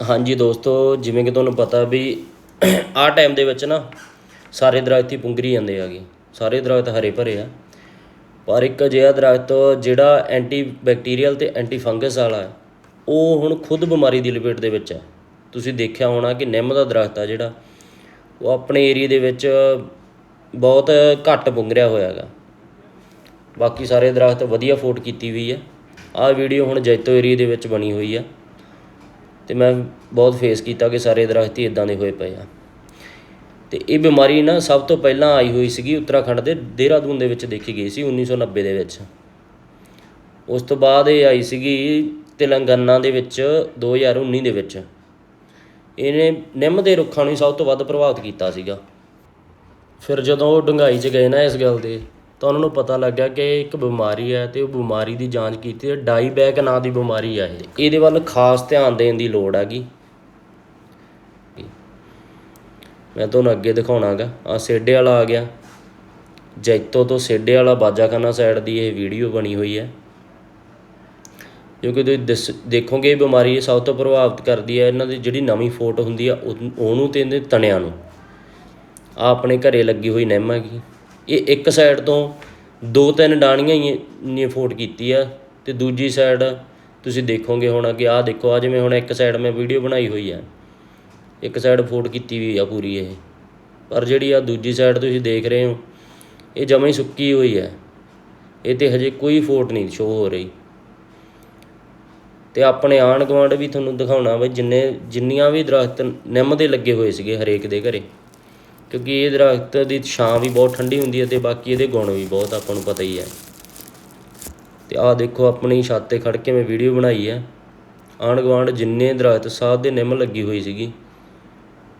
ਹਾਂਜੀ ਦੋਸਤੋ, ਜਿਵੇਂ ਕਿ ਤੁਹਾਨੂੰ ਪਤਾ ਵੀ ਆਹ ਟਾਈਮ ਦੇ ਵਿੱਚ ਨਾ ਸਾਰੇ ਦਰਖਤ ਹੀ ਪੁੰਗਰੀ ਜਾਂਦੇ ਆਗੇ ਸਾਰੇ ਦਰਖਤ ਹਰੇ ਭਰੇ ਆ। ਪਰ ਇੱਕ ਅਜਿਹਾ ਦਰਖਤ ਜਿਹੜਾ ਐਂਟੀ ਬੈਕਟੀਰੀਅਲ ਤੇ ਐਂਟੀ ਫੰਗਸ ਵਾਲਾ ਹੈ, ਉਹ ਹੁਣ ਖੁਦ ਬਿਮਾਰੀ ਦੀ ਲਪੇਟ ਦੇ ਵਿੱਚ ਹੈ। ਤੁਸੀਂ ਦੇਖਿਆ ਹੋਣਾ ਕਿ ਨਿੰਮ ਦਾ ਦਰਖਤ ਆ ਜਿਹੜਾ, ਉਹ ਆਪਣੇ ਏਰੀਆ ਦੇ ਵਿੱਚ ਬਹੁਤ ਘੱਟ ਪੁੰਗਰਿਆ ਹੋਇਆ ਹੈਗਾ। ਬਾਕੀ ਸਾਰੇ ਦਰਖਤ ਵਧੀਆ ਫੋਟ ਕੀਤੀ ਹੋਈ ਹੈ। ਆਹ ਵੀਡੀਓ ਹੁਣ ਜੈਤੋ ਏਰੀਆ ਦੇ ਵਿੱਚ ਬਣੀ ਹੋਈ ਆ ਤੇ ਮੈਂ ਬਹੁਤ ਫੇਸ ਕੀਤਾ ਕਿ ਸਾਰੇ ਦਰਖਤ ਹੀ ਇਦਾਂ ਦੇ ਹੋਏ ਪਏ ਆ। ਤੇ ਇਹ ਬਿਮਾਰੀ ਨਾ ਸਭ ਤੋਂ ਪਹਿਲਾਂ ਆਈ ਹੋਈ ਸੀਗੀ ਉੱਤਰਾਖੰਡ ਦੇ ਦੇਹਰਾਦੂਨ ਦੇ ਵਿੱਚ ਦੇਖੀ ਗਈ ਸੀ 1990 ਦੇ ਵਿੱਚ। ਉਸ ਤੋਂ ਬਾਅਦ ਇਹ ਆਈ ਸੀਗੀ ਤੇਲੰਗਾਨਾ ਦੇ ਵਿੱਚ 2019 ਦੇ ਵਿੱਚ। ਇਹਨੇ ਨਿੰਮ ਦੇ ਰੁੱਖਾਂ ਨੂੰ ਸਭ ਤੋਂ ਵੱਧ ਪ੍ਰਭਾਵਿਤ ਕੀਤਾ ਸੀਗਾ। ਫਿਰ ਜਦੋਂ ਉਹ ਡੂੰਘਾਈ 'ਚ ਗਏ ਨਾ ਇਸ ਗੱਲ ਦੇ ਤਾਂ ਉਹਨਾਂ ਨੂੰ ਪਤਾ ਲੱਗਿਆ ਕਿ ਇਹ ਇੱਕ ਬਿਮਾਰੀ ਹੈ ਤੇ ਉਹ ਬਿਮਾਰੀ ਦੀ ਜਾਂਚ ਕੀਤੀ ਤੇ ਡਾਈਬੈਕ ਨਾਂ ਦੀ ਬਿਮਾਰੀ ਹੈ ਇਹ। ਇਹਦੇ ਵੱਲ ਖਾਸ ਧਿਆਨ ਦੇਣ ਦੀ ਲੋੜ ਹੈਗੀ। ਮੈਂ ਤੁਹਾਨੂੰ ਅੱਗੇ ਦਿਖਾਉਣਾਗਾ। ਆ ਸੇਡੇ ਵਾਲਾ ਆ ਗਿਆ। ਜੈਤੋ ਤੋਂ ਸੇਡੇ ਵਾਲਾ ਬਾਜਾਖਾਨਾ ਸਾਈਡ ਦੀ ਇਹ ਵੀਡੀਓ ਬਣੀ ਹੋਈ ਹੈ। ਜੋ ਕਿ ਤੁਸੀਂ ਦਿਸ- ਦੇਖੋਗੇ ਇਹ ਬਿਮਾਰੀ ਇਹ ਸਭ ਤੋਂ ਪ੍ਰਭਾਵਿਤ ਕਰਦੀ ਹੈ। ਇਹਨਾਂ ਦੀ ਜਿਹੜੀ ਨਵੀਂ ਫੋਟ ਹੁੰਦੀ ਆ, ਉਹ- ਉਹਨੂੰ ਤੇ ਇਹਦੇ ਤਣਿਆਂ ਨੂੰ। ਆ ਆਪਣੇ ਘਰੇ ਲੱਗੀ ਹੋਈ ਨਿੰਮ ਹੈਗੀ। ਇਹ ਇੱਕ ਸਾਈਡ ਤੋਂ ਦੋ ਤਿੰਨ ਡਾਣੀਆਂ ਹੀ ਨੇ ਫੋਟ ਕੀਤੀ ਆ ਤੇ ਦੂਜੀ ਸਾਈਡ ਤੁਸੀਂ ਦੇਖੋਗੇ ਹੁਣ ਕਿ ਆਹ ਦੇਖੋ ਆ ਜਿਵੇਂ ਹੁਣ ਇੱਕ ਸਾਈਡ ਮੈਂ ਵੀਡੀਓ ਬਣਾਈ ਹੋਈ ਆ। ਇੱਕ ਸਾਈਡ ਫੋਟ ਕੀਤੀ ਹੋਈ ਆ ਪੂਰੀ ਇਹ। ਪਰ ਜਿਹੜੀ ਆ ਦੂਜੀ ਸਾਈਡ ਤੁਸੀਂ ਦੇਖ ਰਹੇ ਹੋ, ਇਹ ਜਮਾਂ ਹੀ ਸੁੱਕੀ ਹੋਈ ਹੈ ਇਹ ਤੇ ਹਜੇ ਕੋਈ ਫੋਟ ਨਹੀਂ ਸ਼ੋ ਹੋ ਰਹੀ। ਤੇ ਆਪਣੇ ਆਂਢ ਗੁਆਂਢ ਵੀ ਤੁਹਾਨੂੰ ਦਿਖਾਉਣਾ ਵੀ ਜਿੰਨੇ, ਜਿੰਨੀਆਂ ਵੀ ਦਰਖਤ ਨਿੰਮ ਦੇ ਲੱਗੇ ਹੋਏ ਸੀਗੇ ਹਰੇਕ ਦੇ ਘਰੇ। ਕਿਉਂਕਿ ਇਹ ਦਰਖਤ ਦੀ ਛਾਂ ਵੀ ਬਹੁਤ ਠੰਡੀ ਹੁੰਦੀ ਹੈ ਤੇ ਬਾਕੀ ਇਹਦੇ ਗੁਣ ਵੀ ਬਹੁਤ ਆਪਾਂ ਨੂੰ ਪਤਾ ਹੀ ਹੈ। ਤੇ ਆਹ ਦੇਖੋ ਆਪਣੀ ਛੱਤ ਤੇ ਖੜ ਕੇ ਮੈਂ ਵੀਡੀਓ ਬਣਾਈ ਹੈ। ਆਂਢ ਗੁਆਂਢ ਜਿੰਨੇ ਦਰਖਤ ਸਾਧ ਦੇ ਨਿੰਮ ਲੱਗੀ ਹੋਈ ਸੀਗੀ,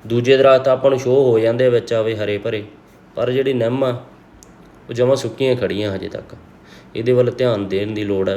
ਦੂਜੇ ਦਰਖਤ ਆਪਾਂ ਨੂੰ ਸ਼ੋਅ ਹੋ ਜਾਂਦੇ ਆ ਵਿੱਚ ਆਵੇ ਹਰੇ ਭਰੇ, ਪਰ ਜਿਹੜੀ ਨਿੰਮ ਆ, ਉਹ ਜਮਾਂ ਸੁੱਕੀਆਂ ਖੜੀਆਂ ਹਜੇ ਤੱਕ। ਇਹਦੇ ਵੱਲ ਧਿਆਨ ਦੇਣ ਦੀ ਲੋੜ ਹੈ।